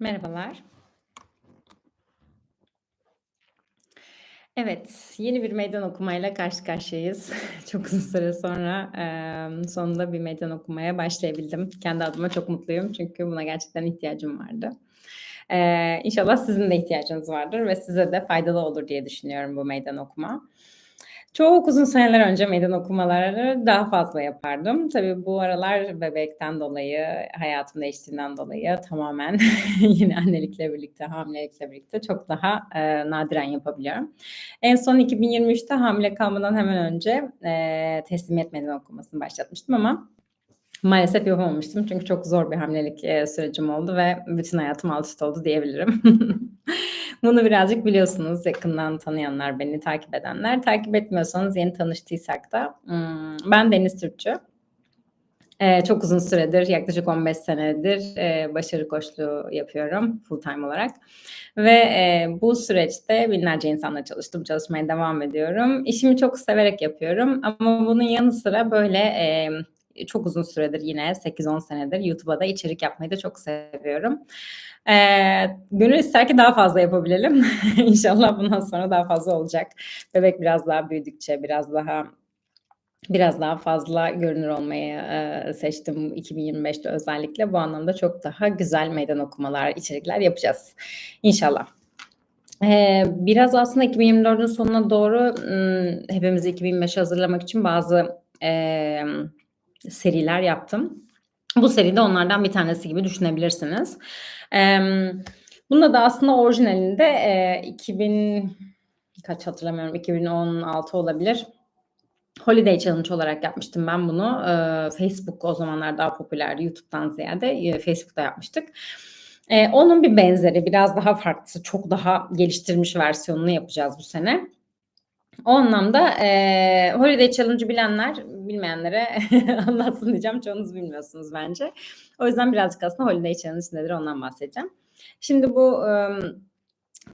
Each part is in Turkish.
Merhabalar. Evet, yeni bir meydan okumayla karşı karşıyayız. Çok uzun süre sonra, emm, sonunda bir meydan okumaya başlayabildim. Kendi adıma çok mutluyum çünkü buna gerçekten ihtiyacım vardı. Eee, inşallah sizin de ihtiyacınız vardır ve size de faydalı olur diye düşünüyorum bu meydan okuma. Çok uzun seneler önce meydan okumaları daha fazla yapardım. Tabii bu aralar bebekten dolayı, hayatım değiştiğinden dolayı tamamen yine annelikle birlikte, hamilelikle birlikte çok daha, eee, nadiren yapabiliyorum. En son 2023'te hamile kalmadan hemen önce, eee, teslimiyet meydan okumasını başlatmıştım ama maalesef yapamamıştım. Çünkü çok zor bir hamilelik, sürecim oldu ve bütün hayatım alt üst oldu diyebilirim. Bunu birazcık biliyorsunuz yakından tanıyanlar, beni takip edenler. Takip etmiyorsanız yeni tanıştıysak da, ımm, ben Deniz Türkçü. Çok uzun süredir, yaklaşık 15 senedir, eee, başarı koçluğu yapıyorum full-time olarak ve, bu süreçte binlerce insanla çalıştım, çalışmaya devam ediyorum. İşimi çok severek yapıyorum ama bunun yanı sıra böyle, çok uzun süredir yine 8-10 senedir YouTube'a da içerik yapmayı da çok seviyorum. Eee, gönül ister ki daha fazla yapabilelim. İnşallah bundan sonra daha fazla olacak. Bebek biraz daha büyüdükçe, biraz daha biraz daha fazla görünür olmayı, eee, seçtim 2025'te özellikle. Bu anlamda çok daha güzel meydan okumalar, içerikler yapacağız inşallah. Eee, biraz aslında 2024'ün sonuna doğru, hepimizi 2025'e hazırlamak için bazı, seriler yaptım. Bu seri de onlardan bir tanesi gibi düşünebilirsiniz. Emm, bunun adı aslında orijinalinde, eee, 2000 kaç hatırlamıyorum, 2016 olabilir. Holiday Challenge olarak yapmıştım ben bunu. Eee, Facebook o zamanlar daha popülerdi YouTube'dan ziyade, eee, Facebook'ta yapmıştık. Eee, onun bir benzeri, biraz daha farklısı, çok daha geliştirilmiş versiyonunu yapacağız bu sene. O anlamda, eee, Holiday Challenge'ı bilenler, bilmeyenlere anlatsın diyeceğim. Çoğunuz bilmiyorsunuz bence. O yüzden birazcık aslında Holiday Challenge nedir ondan bahsedeceğim. Şimdi bu, ımm,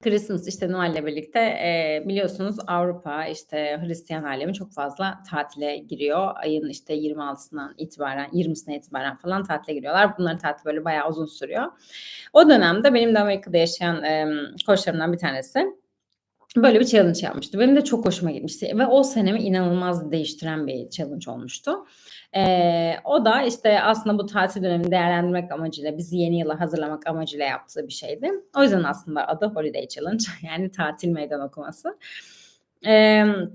Christmas, işte Noel'le birlikte, eee, biliyorsunuz Avrupa, işte Hristiyan alemi çok fazla tatile giriyor. Ayın işte 26'sından itibaren, 20'sine itibaren falan tatile giriyorlar. Bunların tatili böyle bayağı uzun sürüyor. O dönemde benim de Amerika'da yaşayan, emm, koçlarımdan bir tanesi böyle bir challenge yapmıştı. Benim de çok hoşuma gitmişti ve o senemi inanılmaz değiştiren bir challenge olmuştu. Eee, o da işte aslında bu tatil dönemini değerlendirmek amacıyla, bizi yeni yıla hazırlamak amacıyla yaptığı bir şeydi. O yüzden aslında adı Holiday Challenge yani tatil meydan okuması. Emm,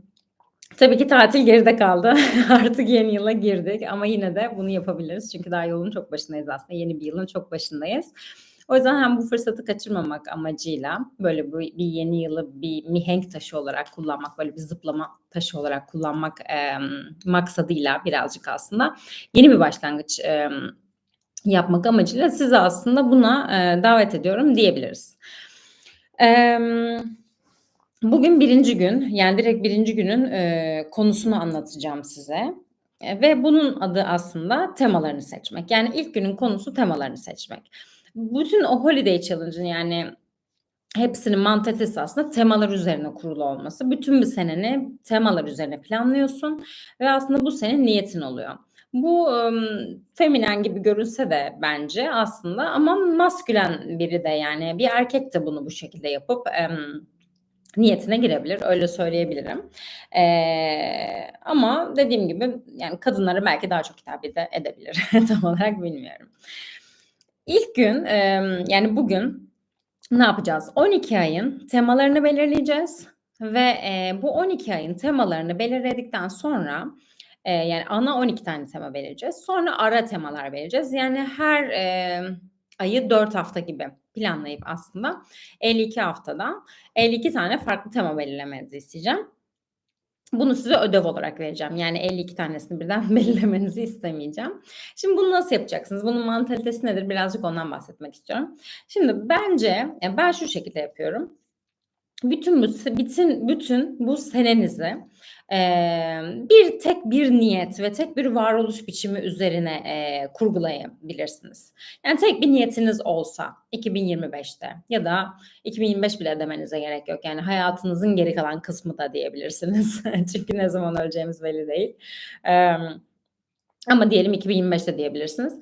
tabii ki tatil geride kaldı. Artık yeni yıla girdik ama yine de bunu yapabiliriz. Çünkü daha yolun çok başındayız aslında. Yeni bir yılın çok başındayız. O yüzden hem bu fırsatı kaçırmamak amacıyla böyle bu bir yeni yılı bir mihenk taşı olarak kullanmak, böyle bir zıplama taşı olarak kullanmak, emm, maksadıyla birazcık aslında yeni bir başlangıç, emm, yapmak amacıyla sizi aslında buna, eee, davet ediyorum diyebiliriz. Emm, bugün 1'inci gün, yani direkt 1'inci günün, eee, konusunu anlatacağım size, eee, ve bunun adı aslında temalarını seçmek. Yani ilk günün konusu temalarını seçmek. Bütün o Holiday Challenge'ın yani hepsinin mantalitesi aslında temalar üzerine kurulu olması. Bütün bir seneni temalar üzerine planlıyorsun ve aslında bu senin niyetin oluyor. Bu, ımm, feminen gibi görünse de bence aslında ama maskülen biri de yani bir erkek de bunu bu şekilde yapıp, emm, niyetine girebilir, öyle söyleyebilirim. Eee, ama dediğim gibi yani kadınlara belki daha çok hitap ede edebilir. Tam olarak bilmiyorum. İlk gün, yani bugün ne yapacağız? 12 ayın temalarını belirleyeceğiz ve, bu 12 ayın temalarını belirledikten sonra, yani ana 12 tane tema belirleyeceğiz. Sonra ara temalar belirleyeceğiz. Yani her, ayı 4 hafta gibi planlayıp aslında 52 haftada 52 tane farklı tema belirlemenizi isteyeceğim. Bunu size ödev olarak vereceğim. Yani 52 tanesini birden belirlemenizi istemeyeceğim. Şimdi bunu nasıl yapacaksınız? Bunun mantalitesi nedir? Birazcık ondan bahsetmek istiyorum. Şimdi bence, ya ben şu şekilde yapıyorum. Bütün bu bütün bütün bu senenizi, bir tek bir niyet ve tek bir varoluş biçimi üzerine, eee, kurgulayabilirsiniz. Yani tek bir niyetiniz olsa 2025'te ya da 2025 bile demenize gerek yok. Yani hayatınızın geri kalan kısmı da diyebilirsiniz. Çünkü ne zaman öleceğimiz belli değil. Emm, ama diyelim 2025'te diyebilirsiniz.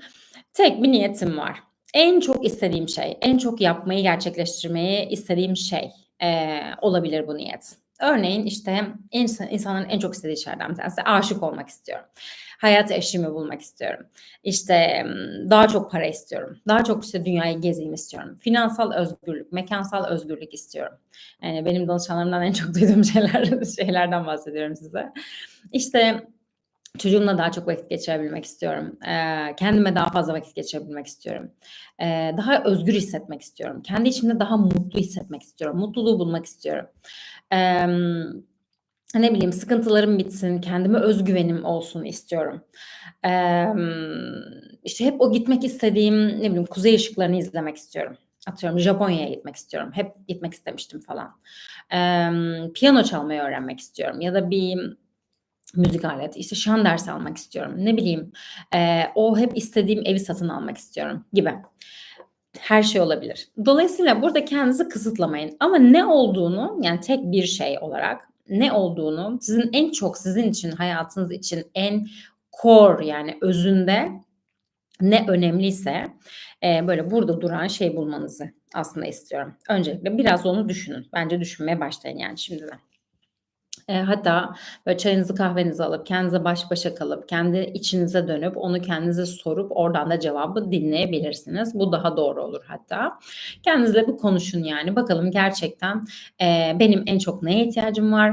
Tek bir niyetim var. En çok istediğim şey, en çok yapmayı gerçekleştirmeyi istediğim şey, eee, olabilir bu niyet. Örneğin, işte, insa insanların en çok istediği şeylerden bir tanesi aşık olmak istiyorum. Hayat eşimi bulmak istiyorum. İşte, daha çok para istiyorum. Daha çok, işte, dünyayı gezeyim istiyorum. Finansal özgürlük, mekânsal özgürlük istiyorum. Eee, benim danışanlarımdan en çok duyduğum şeyler şeylerden bahsediyorum size. İşte, çocuğumla daha çok vakit geçirebilmek istiyorum. Eee, kendime daha fazla vakit geçirebilmek istiyorum. Eee, daha özgür hissetmek istiyorum. Kendi içimde daha mutlu hissetmek istiyorum. Mutluluğu bulmak istiyorum. Ne bileyim, sıkıntılarım bitsin, kendime öz güvenim olsun istiyorum. Emm, işte, hep o gitmek istediğim, ne bileyim, kuzey ışıklarını izlemek istiyorum. Atıyorum, Japonya'ya gitmek istiyorum. Hep gitmek istemiştim falan. Emm, piyano çalmayı öğrenmek istiyorum ya da bir müzik aleti, işte, şan dersi almak istiyorum. Ne bileyim, eee, o hep istediğim evi satın almak istiyorum gibi. Her şey olabilir. Dolayısıyla burada kendinizi kısıtlamayın ama ne olduğunu, yani tek bir şey olarak ne olduğunu, sizin en çok sizin için, hayatınız için en core yani özünde ne önemliyse, eee, böyle burada duran şey bulmanızı aslında istiyorum. Öncelikle biraz onu düşünün. Bence düşünmeye başlayın yani şimdiden. Eee, hatta böyle çayınızı kahvenizi alıp, kendinize baş başa kalıp, kendi içinize dönüp, onu kendinize sorup oradan da cevabı dinleyebilirsiniz. Bu daha doğru olur hatta. Kendinizle bir konuşun yani. Bakalım gerçekten, eee, benim en çok neye ihtiyacım var?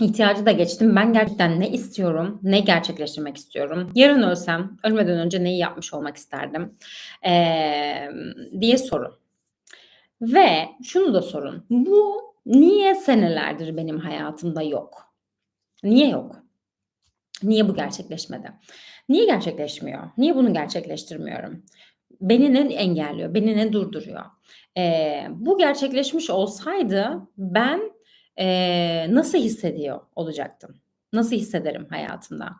İhtiyacı da geçtim. Ben gerçekten ne istiyorum? Ne gerçekleştirmek istiyorum? Yarın ölsem, ölmeden önce neyi yapmış olmak isterdim? Emm, diye sorun. Ve şunu da sorun. Bu niye senelerdir benim hayatımda yok? Niye yok? Niye bu gerçekleşmedi? Niye gerçekleşmiyor? Niye bunu gerçekleştirmiyorum? Beni ne engelliyor? Beni ne durduruyor? Eee, bu gerçekleşmiş olsaydı ben, eee, nasıl hissediyor olacaktım? Nasıl hissederim hayatımda?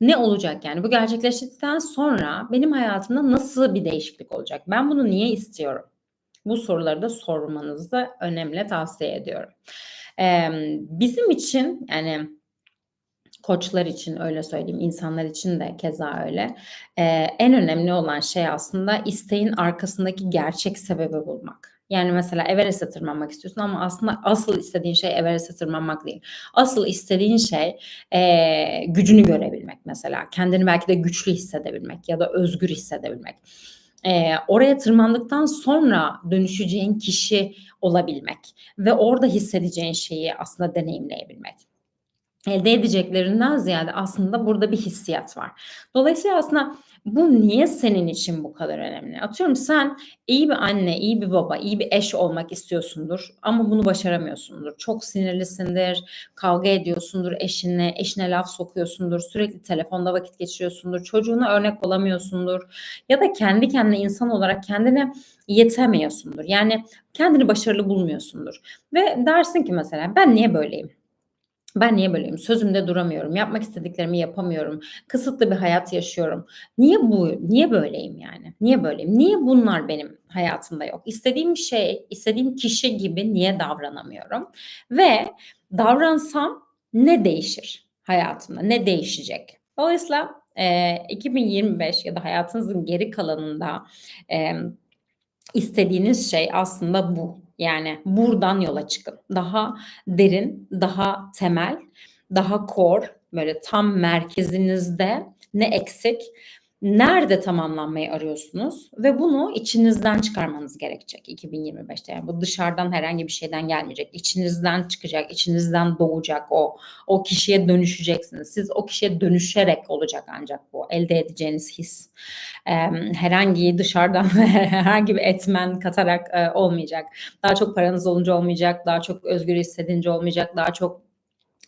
Ne olacak yani? Bu gerçekleştikten sonra benim hayatımda nasıl bir değişiklik olacak? Ben bunu niye istiyorum? Bu soruları da sormanızı önemli tavsiye ediyorum. Emm, bizim için, yani koçlar için öyle söyleyeyim, insanlar için de keza öyle. Eee, en önemli olan şey aslında isteğin arkasındaki gerçek sebebi bulmak. Yani mesela Everest'e tırmanmak istiyorsun ama aslında asıl istediğin şey Everest'e tırmanmak değil. Asıl istediğin şey, eee, gücünü görebilmek mesela. Kendini belki de güçlü hissedebilmek ya da özgür hissedebilmek. Eee, oraya tırmandıktan sonra dönüşeceğin kişi olabilmek ve orada hissedeceğin şeyi aslında deneyimleyebilmek. Elde edeceklerinden ziyade aslında burada bir hissiyat var. Dolayısıyla aslında bu niye senin için bu kadar önemli? Atıyorum sen iyi bir anne, iyi bir baba, iyi bir eş olmak istiyorsundur ama bunu başaramıyorsundur. Çok sinirlisindir, kavga ediyorsundur eşinle, eşine laf sokuyorsundur, sürekli telefonda vakit geçiriyorsundur, çocuğuna örnek olamıyorsundur ya da kendi kendine insan olarak kendine yetemiyorsundur. Yani kendini başarılı bulmuyorsundur ve dersin ki mesela ben niye böyleyim? Ben niye böyleyim? Sözümde duramıyorum, yapmak istediklerimi yapamıyorum, kısıtlı bir hayat yaşıyorum. Niye bu niye böyleyim yani? Niye böyleyim? Niye bunlar benim hayatımda yok? İstediğim şey, istediğim kişi gibi niye davranamıyorum? Ve davransam ne değişir hayatımda? Ne değişecek? Dolayısıyla, eee, 2025 ya da hayatınızın geri kalanında, emm, istediğiniz şey aslında bu. Yani buradan yola çıkın. Daha derin, daha temel, daha core, böyle tam merkezinizde ne eksik, nerede tamamlanmayı arıyorsunuz ve bunu içinizden çıkarmanız gerekecek 2025'te. Yani bu dışarıdan herhangi bir şeyden gelmeyecek. İçinizden çıkacak, içinizden doğacak o. O kişiye dönüşeceksiniz. Siz o kişiye dönüşerek olacak ancak bu elde edeceğiniz his. Herhangi dışarıdan herhangi bir etmen katarak, olmayacak. Daha çok paranız olunca olmayacak, daha çok özgür hissedince olmayacak, daha çok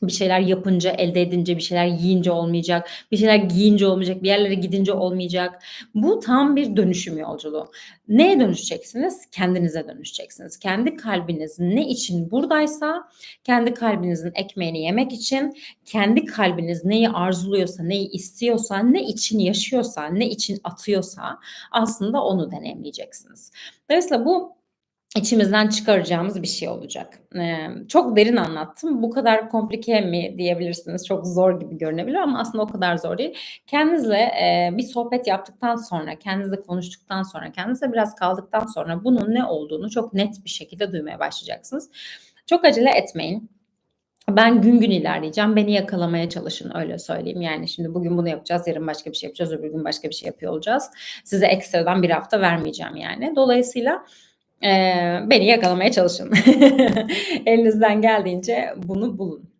bir şeyler yapınca, elde edince, bir şeyler yiyince olmayacak, bir şeyler giyince olmayacak, bir yerlere gidince olmayacak. Bu tam bir dönüşüm yolculuğu. Neye dönüşeceksiniz? Kendinize dönüşeceksiniz. Kendi kalbiniz ne için buradaysa, kendi kalbinizin ekmeğini yemek için, kendi kalbiniz neyi arzuluyorsa, neyi istiyorsa, ne için yaşıyorsa, ne için atıyorsa aslında onu deneyimleyeceksiniz. Dolayısıyla bu içimizden çıkaracağımız bir şey olacak. Eee, çok derin anlattım. Bu kadar komplike mi diyebilirsiniz. Çok zor gibi görünebilir ama aslında o kadar zor değil. Kendinizle, eee, bir sohbet yaptıktan sonra, kendinizle konuştuktan sonra, kendinizle biraz kaldıktan sonra bunun ne olduğunu çok net bir şekilde duymaya başlayacaksınız. Çok acele etmeyin. Ben gün gün ilerleyeceğim. Beni yakalamaya çalışın öyle söyleyeyim. Yani şimdi bugün bunu yapacağız, yarın başka bir şey yapacağız, öbür gün başka bir şey yapıyor olacağız. Size ekstradan bir hafta vermeyeceğim yani. Dolayısıyla Eee, beni yakalamaya çalışın. Elinizden geldiğince bunu bulun.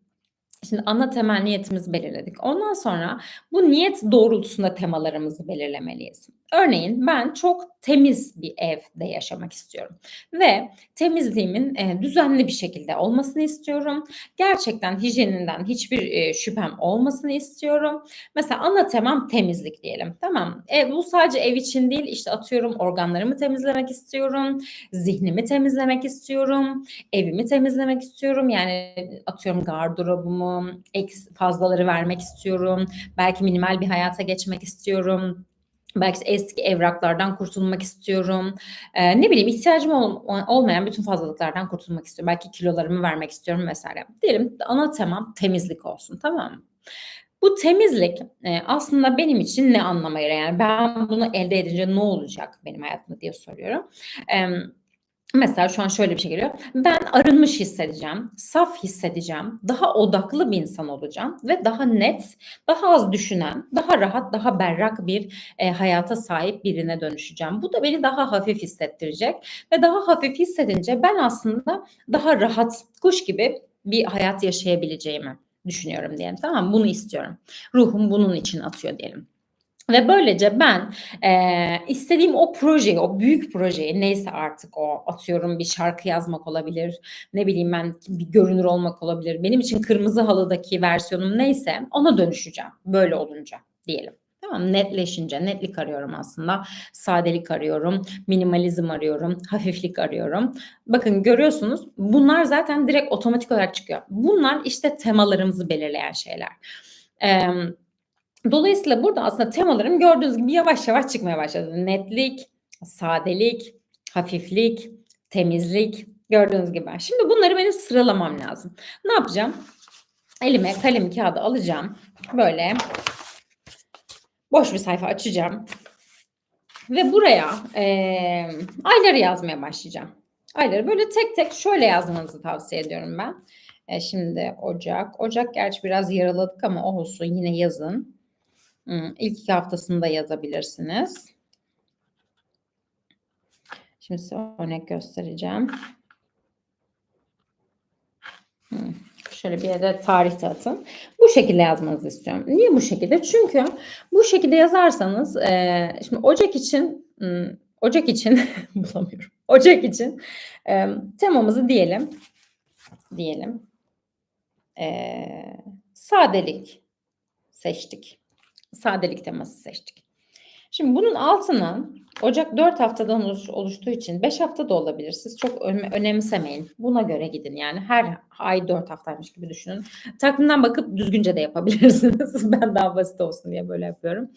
Şimdi ana temel niyetimizi belirledik. Ondan sonra bu niyet doğrultusunda temalarımızı belirlemeliyiz. Örneğin ben çok temiz bir evde yaşamak istiyorum ve temizliğimin e, düzenli bir şekilde olmasını istiyorum. Gerçekten hijyeninden hiçbir e, şüphem olmasını istiyorum. Mesela ana temam temizlik diyelim. Tamam. E, bu sadece ev için değil işte atıyorum organlarımı temizlemek istiyorum. Zihnimi temizlemek istiyorum. Evimi temizlemek istiyorum. Yani atıyorum gardırobumu, eks fazlaları vermek istiyorum. Belki minimal bir hayata geçmek istiyorum. Belki eski evraklardan kurtulmak istiyorum. Eee, ne bileyim ihtiyacım ol olmayan bütün fazlalıklardan kurtulmak istiyorum. Belki kilolarımı vermek istiyorum vs. Diyelim ana temam temizlik olsun, tamam mı? Bu temizlik, eee, aslında benim için ne anlama geliyor? Yani ben bunu elde edince ne olacak benim hayatımda diye soruyorum. Emm Mesela şu an şöyle bir şey geliyor. Ben arınmış hissedeceğim, saf hissedeceğim, daha odaklı bir insan olacağım ve daha net, daha az düşünen, daha rahat, daha berrak bir e, hayata sahip birine dönüşeceğim. Bu da beni daha hafif hissettirecek ve daha hafif hissedince ben aslında daha rahat, kuş gibi bir hayat yaşayabileceğimi düşünüyorum diyelim. Tamam Bunu istiyorum. Ruhum bunun için atıyor diyelim. Ve böylece ben eee, istediğim o projeyi, o büyük projeyi neyse artık o atıyorum bir şarkı yazmak olabilir, ne bileyim ben bir görünür olmak olabilir. Benim için kırmızı halıdaki versiyonum neyse ona dönüşeceğim böyle olunca diyelim. Tamam netleşince netlik arıyorum aslında. Sadelik arıyorum, minimalizm arıyorum, hafiflik arıyorum. Bakın görüyorsunuz bunlar zaten direkt otomatik olarak çıkıyor. Bunlar işte temalarımızı belirleyen şeyler. Eee Dolayısıyla burada aslında temalarım gördüğünüz gibi yavaş yavaş çıkmaya başladı. Netlik, sadelik, hafiflik, temizlik gördüğünüz gibi. Şimdi bunları benim sıralamam lazım. Ne yapacağım? Elime kalem kağıdı alacağım. Böyle boş bir sayfa açacağım. Ve buraya e, ayları yazmaya başlayacağım. Ayları böyle tek tek şöyle yazmanızı tavsiye ediyorum ben. E, şimdi Ocak. Ocak gerçi biraz yaraladık ama olsun yine yazın. İlk iki haftasında yazabilirsiniz. Şimdi size örnek göstereceğim. Şöyle bir yere tarih atın. Bu şekilde yazmanızı istiyorum. Niye bu şekilde? Çünkü bu şekilde yazarsanız e, şimdi Ocak için Ocak için bulamıyorum. Ocak için e, temamızı diyelim. Diyelim. E, sadelik seçtik sadelik teması seçtik. Şimdi bunun altına Ocak 4 haftadan oluştuğu için 5 hafta da olabilir. Siz çok önemsemeyin. Buna göre gidin. Yani her ay 4 haftaymış gibi düşünün. Takvimden bakıp düzgünce de yapabilirsiniz. ben daha basit olsun diye böyle yapıyorum.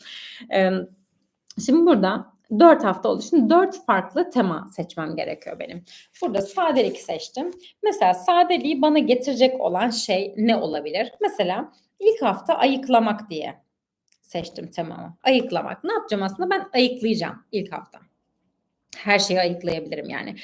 Şimdi burada 4 hafta oldu. Şimdi 4 farklı tema seçmem gerekiyor benim. Burada sadelik seçtim. Mesela sadeliği bana getirecek olan şey ne olabilir? Mesela ilk hafta ayıklamak diye seçtim temamı. Ayıklamak. Ne yapacağım aslında? Ben ayıklayacağım ilk hafta. Her şeyi ayıklayabilirim yani.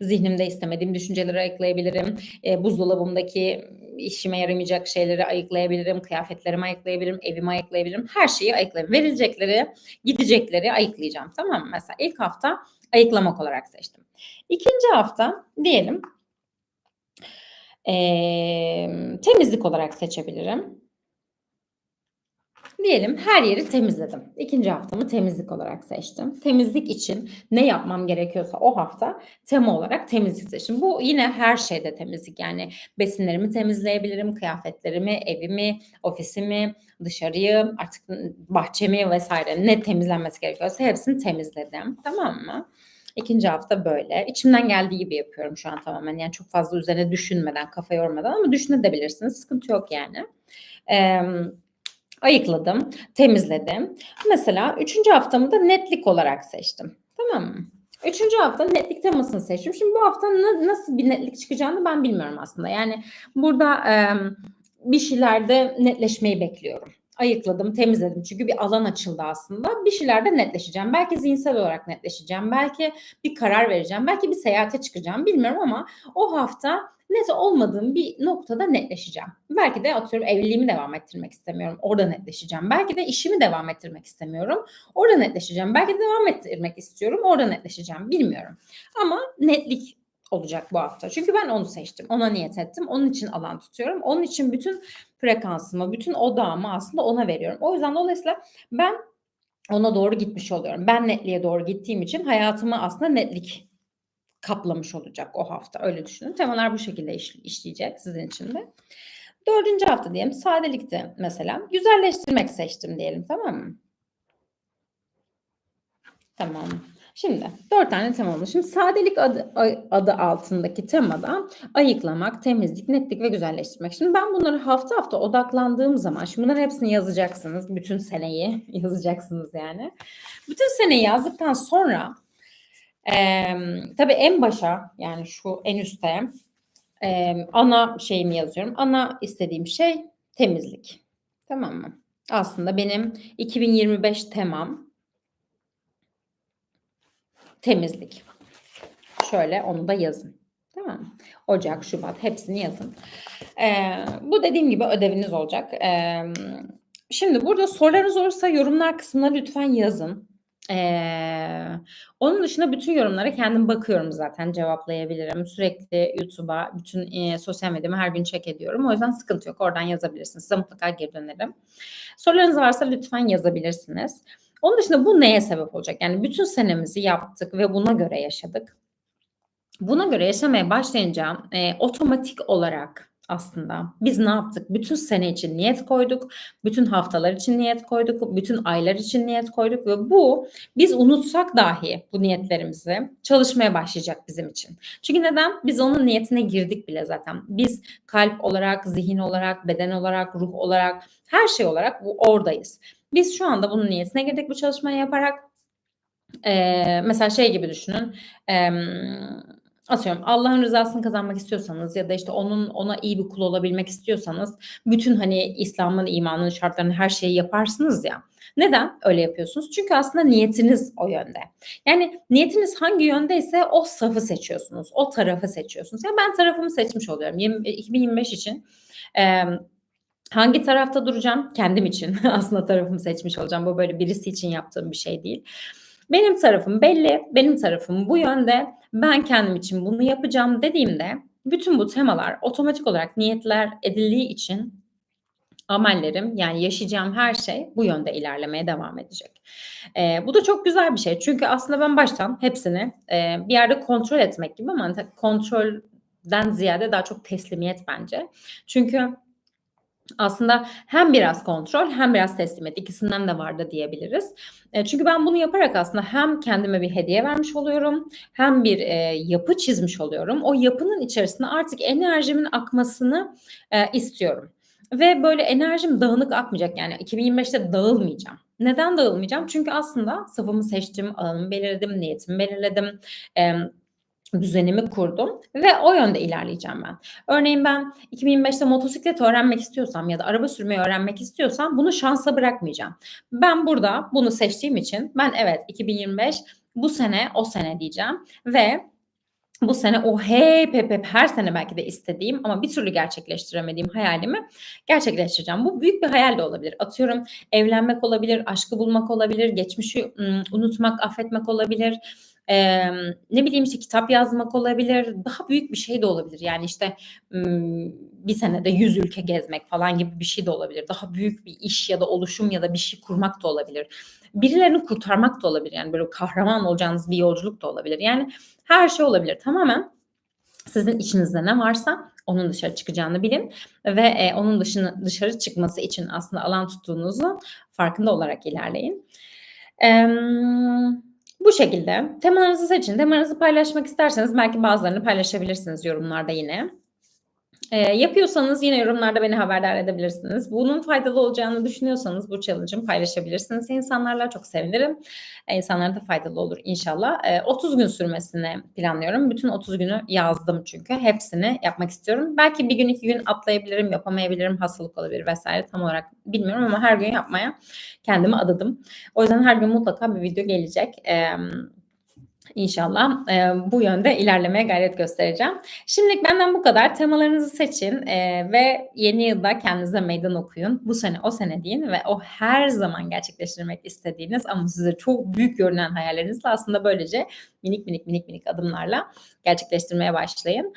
Zihnimde istemediğim düşünceleri ayıklayabilirim. E, buzdolabımdaki işime yaramayacak şeyleri ayıklayabilirim. Kıyafetlerimi ayıklayabilirim. Evimi ayıklayabilirim. Her şeyi ayıklayabilirim. Verilecekleri, gidecekleri ayıklayacağım. Tamam mı? Mesela ilk hafta ayıklamak olarak seçtim. İkinci hafta diyelim e, temizlik olarak seçebilirim. Diyelim her yeri temizledim. İkinci haftamı temizlik olarak seçtim. Temizlik için ne yapmam gerekiyorsa o hafta tema olarak temizlik seçtim. Bu yine her şeyde temizlik. Yani besinlerimi temizleyebilirim, kıyafetlerimi, evimi, ofisimi, dışarıyı, artık bahçemi vesaire ne temizlenmesi gerekiyorsa hepsini temizledim. Tamam mı? İkinci hafta böyle. İçimden geldiği gibi yapıyorum şu an tamamen. Yani çok fazla üzerine düşünmeden, kafa yormadan ama düşünebilirsiniz. Sıkıntı yok yani. Eee ayıkladım, temizledim. Mesela üçüncü haftamı da netlik olarak seçtim. Tamam mı? Üçüncü hafta netlik temasını seçtim. Şimdi bu hafta na- nasıl bir netlik çıkacağını ben bilmiyorum aslında. Yani burada em, bir şeylerde netleşmeyi bekliyorum. Ayıkladım, temizledim. Çünkü bir alan açıldı aslında. Bir şeylerde netleşeceğim. Belki zihinsel olarak netleşeceğim. Belki bir karar vereceğim. Belki bir seyahate çıkacağım. Bilmiyorum ama o hafta net olmadığım bir noktada netleşeceğim. Belki de atıyorum evliliğimi devam ettirmek istemiyorum. Orada netleşeceğim. Belki de işimi devam ettirmek istemiyorum. Orada netleşeceğim. Belki de devam ettirmek istiyorum. Orada netleşeceğim. Bilmiyorum. Ama netlik olacak bu hafta. Çünkü ben onu seçtim. Ona niyet ettim. Onun için alan tutuyorum. Onun için bütün frekansımı, bütün odağımı aslında ona veriyorum. O yüzden dolayısıyla ben ona doğru gitmiş oluyorum. Ben netliğe doğru gittiğim için hayatımı aslında netlik kaplamış olacak o hafta. Öyle düşünün. Temalar bu şekilde iş, işleyecek sizin için de. Dördüncü hafta diyelim sadelikte mesela. Güzelleştirmek seçtim diyelim tamam mı? Tamam. Şimdi dört tane tema oldu. Şimdi sadelik adı, adı altındaki temada ayıklamak, temizlik, netlik ve güzelleştirmek. Şimdi ben bunları hafta hafta odaklandığım zaman, şimdi bunların hepsini yazacaksınız. Bütün seneyi yazacaksınız yani. Bütün seneyi yazdıktan sonra e, tabii en başa yani şu en üstte e, ana şeyimi yazıyorum. Ana istediğim şey temizlik. Tamam mı? Aslında benim 2025 temam temizlik. Şöyle onu da yazın. Tamam mı? Ocak, Şubat hepsini yazın. Ee, bu dediğim gibi ödeviniz olacak. Ee, şimdi burada sorularınız olursa yorumlar kısmına lütfen yazın. Ee, onun dışında bütün yorumlara kendim bakıyorum zaten cevaplayabilirim. Sürekli YouTube'a, bütün e, sosyal medyamı her gün check ediyorum. O yüzden sıkıntı yok. Oradan yazabilirsiniz. Size mutlaka geri dönerim. Sorularınız varsa lütfen yazabilirsiniz. Onun dışında bu neye sebep olacak? Yani bütün senemizi yaptık ve buna göre yaşadık. Buna göre yaşamaya başlayınca e, otomatik olarak aslında biz ne yaptık? Bütün sene için niyet koyduk, bütün haftalar için niyet koyduk, bütün aylar için niyet koyduk ve bu biz unutsak dahi bu niyetlerimizi çalışmaya başlayacak bizim için. Çünkü neden? Biz onun niyetine girdik bile zaten. Biz kalp olarak, zihin olarak, beden olarak, ruh olarak, her şey olarak bu oradayız. Biz şu anda bunun niyetine girdik bu çalışmayı yaparak. Ee, mesela şey gibi düşünün. Ee, atıyorum Allah'ın rızasını kazanmak istiyorsanız ya da işte onun ona iyi bir kul olabilmek istiyorsanız bütün hani İslam'ın, imanın şartlarını her şeyi yaparsınız ya. Neden öyle yapıyorsunuz? Çünkü aslında niyetiniz o yönde. Yani niyetiniz hangi yöndeyse o safı seçiyorsunuz. O tarafı seçiyorsunuz. Yani ben tarafımı seçmiş oluyorum. 20, 2025 için e, hangi tarafta duracağım? Kendim için aslında tarafımı seçmiş olacağım. Bu böyle birisi için yaptığım bir şey değil. Benim tarafım belli, benim tarafım bu yönde. Ben kendim için bunu yapacağım dediğimde bütün bu temalar otomatik olarak niyetler edildiği için amellerim yani yaşayacağım her şey bu yönde ilerlemeye devam edecek. Ee, bu da çok güzel bir şey. Çünkü aslında ben baştan hepsini e, bir yerde kontrol etmek gibi ama kontrolden ziyade daha çok teslimiyet bence. Çünkü aslında hem biraz kontrol hem biraz teslimiyet ikisinden de vardı diyebiliriz. E, çünkü ben bunu yaparak aslında hem kendime bir hediye vermiş oluyorum hem bir e, yapı çizmiş oluyorum. O yapının içerisinde artık enerjimin akmasını e, istiyorum. Ve böyle enerjim dağınık akmayacak yani 2025'te dağılmayacağım. Neden dağılmayacağım? Çünkü aslında safımı seçtim, alanımı belirledim, niyetimi belirledim. E, düzenimi kurdum ve o yönde ilerleyeceğim ben. Örneğin ben 2025'te motosiklet öğrenmek istiyorsam ya da araba sürmeyi öğrenmek istiyorsam bunu şansa bırakmayacağım. Ben burada bunu seçtiğim için ben evet 2025 bu sene o sene diyeceğim ve bu sene o hep hep hep her sene belki de istediğim ama bir türlü gerçekleştiremediğim hayalimi gerçekleştireceğim. Bu büyük bir hayal de olabilir. Atıyorum evlenmek olabilir, aşkı bulmak olabilir, geçmişi unutmak, affetmek olabilir e, ne bileyim işte kitap yazmak olabilir. Daha büyük bir şey de olabilir. Yani işte bir senede 100 ülke gezmek falan gibi bir şey de olabilir. Daha büyük bir iş ya da oluşum ya da bir şey kurmak da olabilir. Birilerini kurtarmak da olabilir. Yani böyle kahraman olacağınız bir yolculuk da olabilir. Yani her şey olabilir. Tamamen sizin içinizde ne varsa onun dışarı çıkacağını bilin ve e, onun dışını dışarı çıkması için aslında alan tuttuğunuzu farkında olarak ilerleyin. Eee bu şekilde temalarınızı seçin. Temalarınızı paylaşmak isterseniz belki bazılarını paylaşabilirsiniz yorumlarda yine. Eee, yapıyorsanız yine yorumlarda beni haberdar edebilirsiniz. Bunun faydalı olacağını düşünüyorsanız bu challenge'ı paylaşabilirsiniz insanlarla. Çok sevinirim. Eee, insanlara da faydalı olur inşallah. Eee, 30 gün sürmesini planlıyorum. Bütün 30 günü yazdım çünkü. Hepsini yapmak istiyorum. Belki bir gün, 2 gün atlayabilirim, yapamayabilirim, hastalık olabilir vs. tam olarak bilmiyorum ama her gün yapmaya kendimi adadım. O yüzden her gün mutlaka bir video gelecek. Emm, inşallah, eee, bu yönde ilerlemeye gayret göstereceğim. Şimdilik benden bu kadar. Temalarınızı seçin, eee, ve yeni yılda kendinize meydan okuyun. Bu sene o sene deyin ve o her zaman gerçekleştirmek istediğiniz ama size çok büyük görünen hayallerinizle aslında böylece minik minik, minik minik adımlarla gerçekleştirmeye başlayın.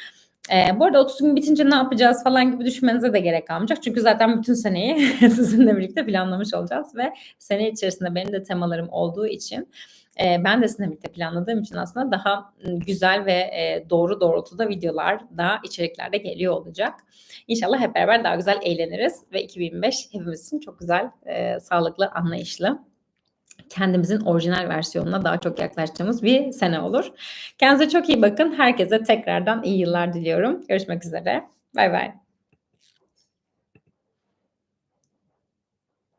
Eee, bu arada 30 gün bitince ne yapacağız falan gibi düşünmenize de gerek kalmayacak. Çünkü zaten bütün seneyi sizinle birlikte planlamış olacağız ve sene içerisinde benim de temalarım olduğu için, eee, ben de sizinle birlikte planladığım için aslında daha, ımm, güzel ve, eee, doğru doğrultuda videolar da, içerikler de geliyor olacak. İnşallah hep beraber daha güzel eğleniriz ve 2025 hepimiz için çok güzel, eee, sağlıklı, anlayışlı, kendimizin orijinal versiyonuna daha çok yaklaştığımız bir sene olur. Kendinize çok iyi bakın. Herkese tekrardan iyi yıllar diliyorum. Görüşmek üzere. Baybay.